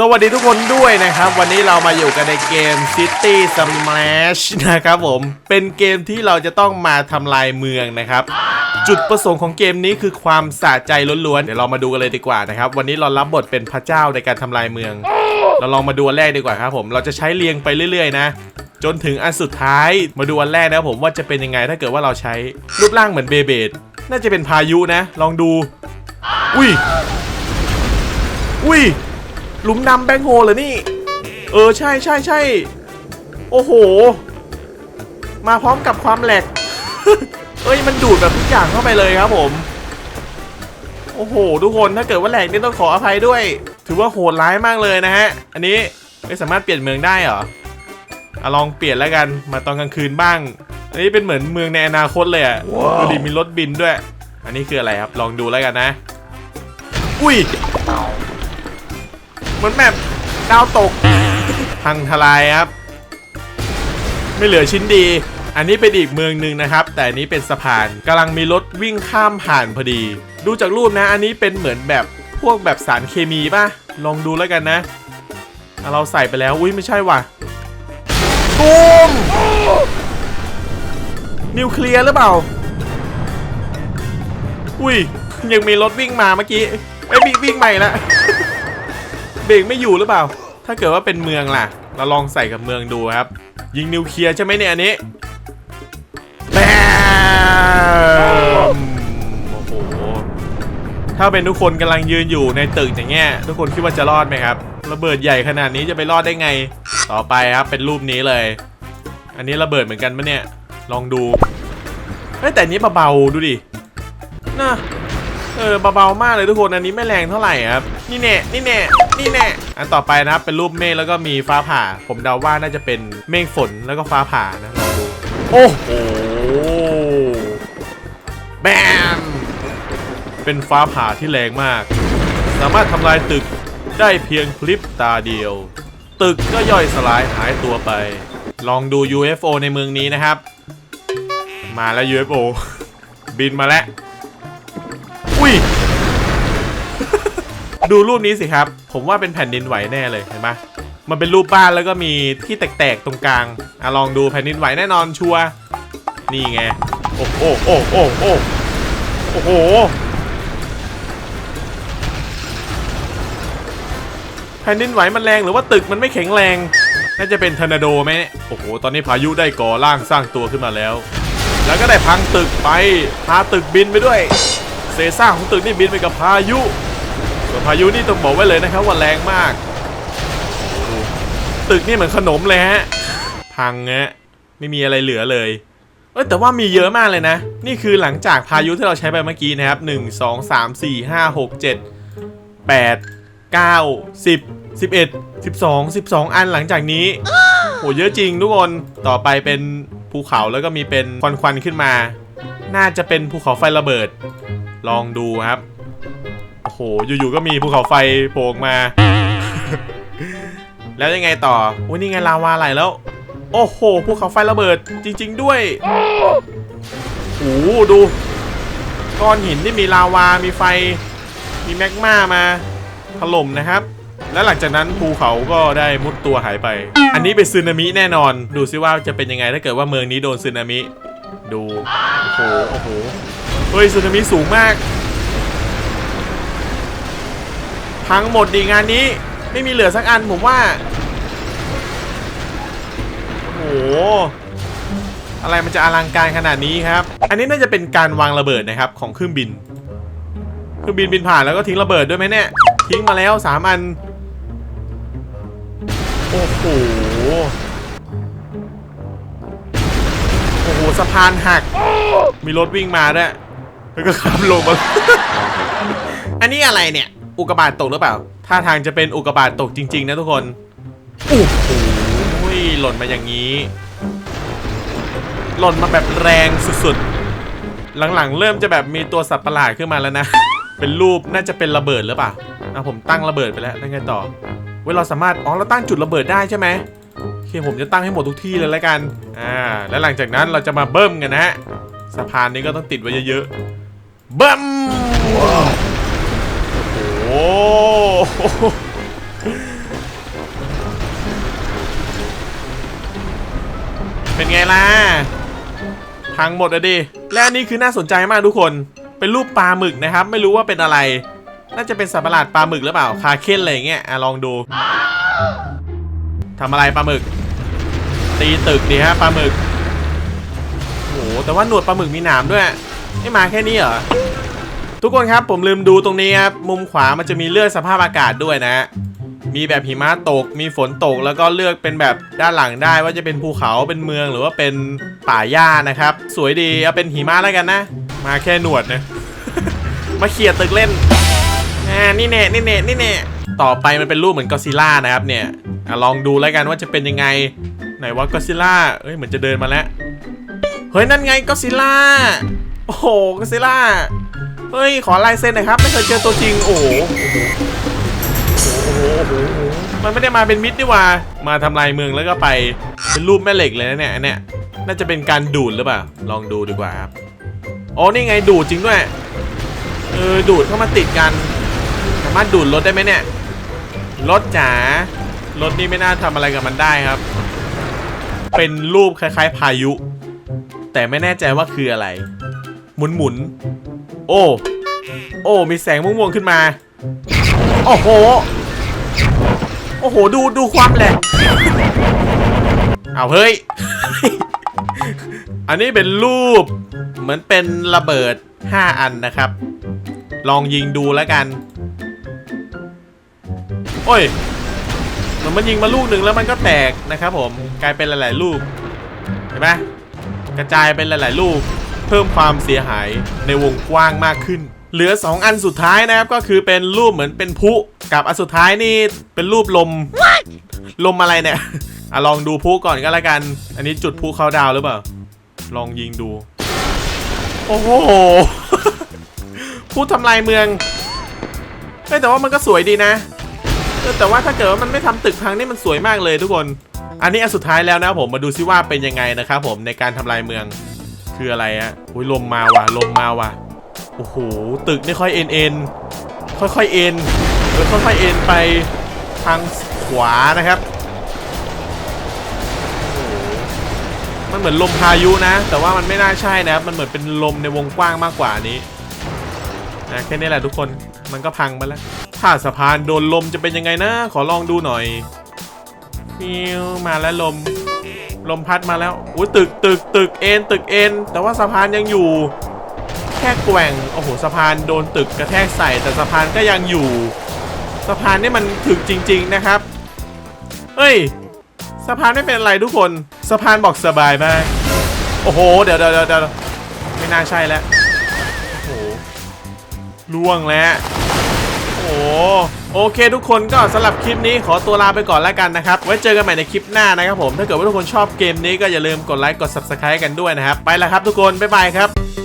สวัสดีทุกคนด้วยนะครับ วันนี้เรามาอยู่กันในเกม City Smash นะครับผม เป็นเกมที่เราจะต้องมาทำลายเมืองนะครับ จุดประสงค์ของเกมนี้คือความสะใจล้วนๆ เดี๋ยวเรามาดูกันเลยดีกว่านะครับ วันนี้เรารับบทเป็นพระเจ้าในการทำลายเมือง เราลองมาดูอันแรกดีกว่าครับผม เราจะใช้เรียงไปเรื่อยๆ นะ จนถึงอันสุดท้าย มาดูอันแรกนะผมว่าจะเป็นยังไงถ้าเกิดว่าเราใช้รูปร่างเหมือนเบเบดน่าจะเป็นพายุนะ ลองดู อุ้ย อุ้ย หลุมดำแบงโฮเหรอนี่ เออใช่ใช่ใช่โอ้โห มาพร้อมกับความแหลก เอ้ยมันดูดแบบทุกอย่างเข้าไปเลยครับผม โอ้โห ทุกคนถ้าเกิดว่าแหลกนี่ต้องขออภัยด้วย ถือว่าโหดร้ายมากเลยนะฮะ อันนี้ไม่สามารถเปลี่ยนเมืองได้เหรออะลองเปลี่ยนแล้วกันมาตอนกลางคืนบ้าง อันนี้เป็นเหมือนเมืองในอนาคตเลยอะดูดิมีรถบินด้วย อันนี้คืออะไรครับ ลองดูแล้วกันนะ อุ้ย เหมือนแบบดาวตก พังทลายครับ ไม่เหลือชิ้นดี อันนี้เป็นอีกเมืองหนึ่งนะครับ แต่อันนี้เป็นสะพานกำลังมีรถวิ่งข้ามผ่านพอดี ดูจากรูปนะ อันนี้เป็นเหมือนแบบพวกแบบสารเคมีป่ะ ลองดูแล้วกันนะเราใส่ไปแล้ว อุ้ยไม่ใช่ว่ะตูมนิวเคลียร์หรือเปล่า อุ้ย ยังมีรถวิ่งมาเมื่อกี้ไอ้วิ่งวิ่งใหม่ละ เบรกไม่อยู่หรือเปล่า ถ้าเกิดว่าเป็นเมืองล่ะ เราลองใส่กับเมืองดูครับ ยิงนิวเคลียร์ใช่ไหมเนี่ยอันนี้แบมโอ้โห ถ้าเป็นทุกคนกำลังยืนอยู่ในตึกอย่างเงี้ย ทุกคนคิดว่าจะรอดไหมครับ ระเบิดใหญ่ขนาดนี้จะไปรอดได้ไง ต่อไปครับเป็นรูปนี้เลย อันนี้ระเบิดเหมือนกันปะเนี่ย ลองดู เฮ้แต่นนี้เบาๆดูดิ น่ะ เออเบาๆมากเลยทุกคนอันนี้ไม่แรงเท่าไหร่ครับนี่แน่นี่แน่นี่แน่อันต่อไปนะครับเป็นรูปเมฆแล้วก็มีฟ้าผ่า ผมเดาว่าน่าจะเป็นเมฆฝนแล้วก็ฟ้าผ่านะลองดูโอ้โหแบมเป็นฟ้าผ่าที่แรงมาก สามารถทำลายตึกได้เพียงพลิบตาเดียว ตึกก็ย่อยสลายหายตัวไป ลองดู UFO ในเมืองนี้นะครับ มาแล้ว UFO บินมาแล้ว ดูรูปนี้สิครับ ผมว่าเป็นแผ่นดินไหวแน่เลยเห็นไหมมันเป็นรูปบ้านแล้วก็มีที่แตกๆตรงกลางอะลองดูแผ่นดินไหวแน่นอนชัวร์นี่ไงโอ้โอ้โอ้โอ้โอ้โอ้โหแผ่นดินไหวมันแรงหรือว่าตึกมันไม่แข็งแรงน่าจะเป็นทอร์นาโดไหมโอ้โห ตอนนี้พายุได้ก่อร่างสร้างตัวขึ้นมาแล้ว แล้วก็ได้พังตึกไป พาตึกบินไปด้วย เศษซากของตึกนี่บินไปกับพายุ วนพายุนี่ต้องบอกไว้เลยนะครับว่าแรงมาก ตึกนี่เหมือนขนมเลยฮะ พังเงี้ยไม่มีอะไรเหลือเลย เอยแต่ว่ามีเยอะมากเลยนะ นี่คือหลังจากพายุที่เราใช้ไปเมื่อกี้นะครับ 1 2 3 4 5 6 7 8 9 10 11 12 12 อันหลังจากนี้โหเยอะจริงทุกคน ต่อไปเป็นภูเขาแล้วก็มีเป็นควันๆขึ้นมา น่าจะเป็นภูเขาไฟระเบิด ลองดูครับ โอ้โห อยู่ๆ ก็มีภูเขาไฟโผล่มา แล้วยังไงต่อโอ้ยนี่ไงลาวาไหลแล้ว โอ้โห ภูเขาไฟระเบิดจริง ๆ ด้วยโอ้โหดู ก้อนหินที่มีลาวา มีไฟ มีแมกมามาถล่มนะครับ และหลังจากนั้นภูเขาก็ได้มุดตัวหายไป อันนี้เป็นซึนามิแน่นอน ดูซิว่าจะเป็นยังไงถ้าเกิดว่าเมืองนี้โดนซึนามิ ดู โอ้โห โอ้โห เฮ้ยสึนามิสูงมาก พังหมดดีงานนี้ไม่มีเหลือสักอันผมว่า โอ้โห อะไรมันจะอลังการขนาดนี้ครับ อันนี้น่าจะเป็นการวางระเบิดนะครับของเครื่องบิน เครื่องบินบินผ่านแล้วก็ทิ้งระเบิดด้วยไหมเนี่ย ทิ้งมาแล้วสามอัน โอ้โห โอ้โหสะพานหัก มีรถวิ่งมาด้วยแล้วก็ขับลงมา อันนี้อะไรเนี่ย อุกกาบาตตกหรือเปล่าท่าทางจะเป็นอุกกาบาตตกจริง ๆ นะทุกคนโอ้โหหล่นมาอย่างนี้ หล่นมาแบบแรงสุดๆ หลังๆ เริ่มจะแบบมีตัวสัตว์ประหลาดขึ้นมาแล้วนะ เป็นรูปน่าจะเป็นระเบิดหรือเปล่าอะผมตั้งระเบิดไปแล้วแล้วไงต่อเว้ยเราสามารถอ๋อเราตั้งจุดระเบิดได้ใช่ไหมโอเคผมจะตั้งให้หมดทุกที่เลยแล้วกันอ่าแล้วหลังจากนั้นเราจะมาเบิ้มกันนะฮะสะพานนี้ก็ต้องติดไว้เยอะๆเบิ้ม เป็นไงล่ะ พังหมดอะดิ และนี่คือน่าสนใจมากทุกคน เป็นรูปปลาหมึกนะครับ ไม่รู้ว่าเป็นอะไร น่าจะเป็นสัตว์ประหลาดปลาหมึกหรือเปล่า คาเค้นอะไรอย่างเงี้ยอลองดู ทำอะไรปลาหมึก ตีตึกดีฮะปลาหมึกโอ้แต่ว่าหนวดปลาหมึกมีหนามด้วย ไม่มาแค่นี้เหรอ ทุกคนครับผมลืมดูตรงนี้ครับมุมขวามันจะมีเลือกสภาพอากาศด้วยนะ มีแบบหิมะตก มีฝนตกแล้วก็เลือกเป็นแบบด้านหลังได้ว่าจะเป็นภูเขาเป็นเมืองหรือว่าเป็นป่าหญ้านะครับ สวยดีเอาเป็นหิมะแล้วกันนะ มาแค่หนวดนะมาเขี่ยตึกเล่นอ่านี่เน่นี่เน่นี่เน่ต่อไปมันเป็นรูปเหมือนกอซิล่านะครับเนี่ยอลองดูแล้วกันว่าจะเป็นยังไงไหนว่ากอซิล่าเอ้ยเหมือนจะเดินมาแล้วเฮ้ยนั่นไงกอซิล่า โอ้โหกอซิล่า เฮ้ย ขอลายเซ็นหน่อยครับ ไม่เคยเจอตัวจริง โอ้โห มันไม่ได้มาเป็นมิตรนี่หว่า มาทำลายเมืองแล้วก็ไป เป็นรูปแม่เหล็กเลยนะเนี่ยอันเนี่ย น่าจะเป็นการดูดหรือเปล่า ลองดูดีกว่าครับ อ๋อ นี่ไงดูดจริงด้วย เออ ดูดเข้ามาติดกัน สามารถดูดรถได้ไหมเนี่ย รถจ๋า รถนี่ไม่น่าทำอะไรกับมันได้ครับ เป็นรูปคล้าย ๆ พายุ แต่ไม่แน่ใจว่าคืออะไร หมุนหมุนๆโอ้ โอ้ มีแสงม่วงๆขึ้นมา โอ้โห โอ้โห ดูดูความแหลกเอาเฮ้ย อันนี้เป็นรูปเหมือนเป็นระเบิด 5 อันนะครับ ลองยิงดูแล้วกัน โอ้ยมือนมันยิงมาลูกหนึ่งแล้วมันก็แตกนะครับผม กลายเป็นหลาย ๆ ลูก เห็นไหมกระจายเป็นหลาย ๆ ลูก เพิ่มความเสียหายในวงกว้างมากขึ้น เหลือ 2 อันสุดท้ายนะครับก็คือเป็นรูปเหมือนเป็นพลุกับอันสุดท้ายนี่เป็นรูปลม ลมอะไรเนี่ยอะลองดูพลุก่อนก็แล้วกัน อันนี้จุดพลุเข้าดาวหรือเปล่า ลองยิงดู โอ้โหพูดทำลายเมืองเฮ้ยแต่ว่ามันก็สวยดีนะเออแต่ว่าถ้าเกิดว่ามันไม่ทำตึกพังนี่มันสวยมากเลยทุกคน อันนี้อันสุดท้ายแล้วนะผมมาดูซิว่าเป็นยังไงนะครับผมในการทำลายเมือง คืออะไรอะอุ้ยลมมาว่ะลมมาว่ะโอ้โหตึกนี่ค่อยเอ็นเอ็นค่อยๆเอ็นแล้วค่อยๆเอ็นไปทางขวานะครับมันเหมือนลมพายุนะ แต่ว่ามันไม่น่าใช่นะครับมันเหมือนเป็นลมในวงกว้างมากกว่านี้นะแค่นี้แหละทุกคนมันก็พังไปแล้ว ถ้าสะพานโดนลมจะเป็นยังไงนะ ขอลองดูหน่อยฟิวมาแล้วลม ลมพัดมาแล้วอุ้ยตึกตึกตึกเอ็นตึกเอ็นแต่ว่าสะพานยังอยู่แค่แกว่งโอ้โหสะพานโดนตึกกระแทกใส่แต่สะพานก็ยังอยู่สะพานนี่มันถึกจริง ๆนะครับเฮ้ยสะพานไม่เป็นไรทุกคนสะพานบอกสบายมากโอ้โห เดี๋ยวเดี๋ยวเดี๋ยวเดี๋ยวไม่น่าใช่แล้วโอ้โหล่วงแล้วโอ้โห โอเค ทุกคนก็สำหรับคลิปนี้ขอตัวลาไปก่อนแล้วกันนะครับ ไว้เจอกันใหม่ในคลิปหน้านะครับผม ถ้าเกิดว่าทุกคนชอบเกมนี้ก็อย่าลืมกดไลค์กด subscribe กันด้วยนะครับ ไปแล้วครับทุกคน บ๊ายบายครับ